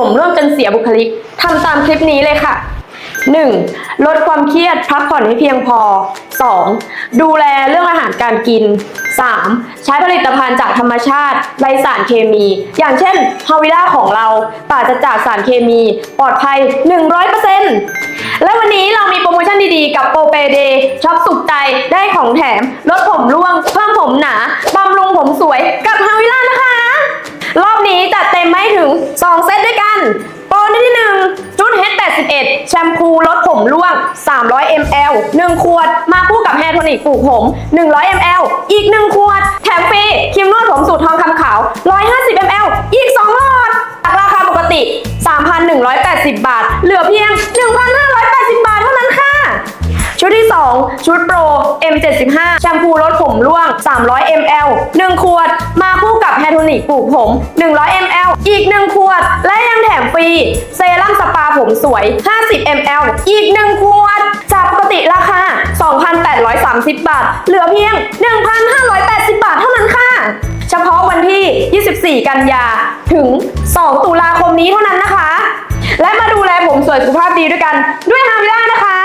ผมร่วงจนเสียบุคลิกทำตามคลิปนี้เลยค่ะ 1. ลดความเครียดพักผ่อนให้เพียงพอ 2. ดูแลเรื่องอาหารการกิน 3. ใช้ผลิตภัณฑ์จากธรรมชาติไร้สารเคมี อย่างเช่นฮาวิล่าของเราปราศจากสารเคมี ปลอดภัย 100%และวันนี้เรามีโปรโมชั่นดีๆ กับโปรเปเดย์ช็อปสุขใจได้ของแถมลดผมร่วง แชมพูลดผมร่วง 300 ml 1 ขวด มาคู่กับแฮร์โทนิกปลูกผม 100 ml อีก 1 ขวด แถมฟรีครีมนวดผมสูตรทองคำขาว 150 ml อีก 2 หลอดจากราคาปกติ 3,180 บาท เหลือเพียง 1,580 บาทเท่านั้นค่ะชุดที่ 2 ชุดโปร M75 แชมพูลดผมร่วง 300 ml 1 ขวด มาคู่กับแฮร์โทนิกปลูกผม 100 ml อีก 1 ขวด และยังแถมฟรีเซ ผมสวย 50 ml อีก 1 ขวด จากปกติราคา 2,830 บาท เหลือเพียง 1,580 บาทเท่านั้นค่ะ เฉพาะวันที่ 24 กันยา ถึง 2 ตุลาคมนี้เท่านั้นนะคะ และมาดูแลผมสวยสุขภาพดีด้วยกัน ด้วยฮาวิล่านะคะ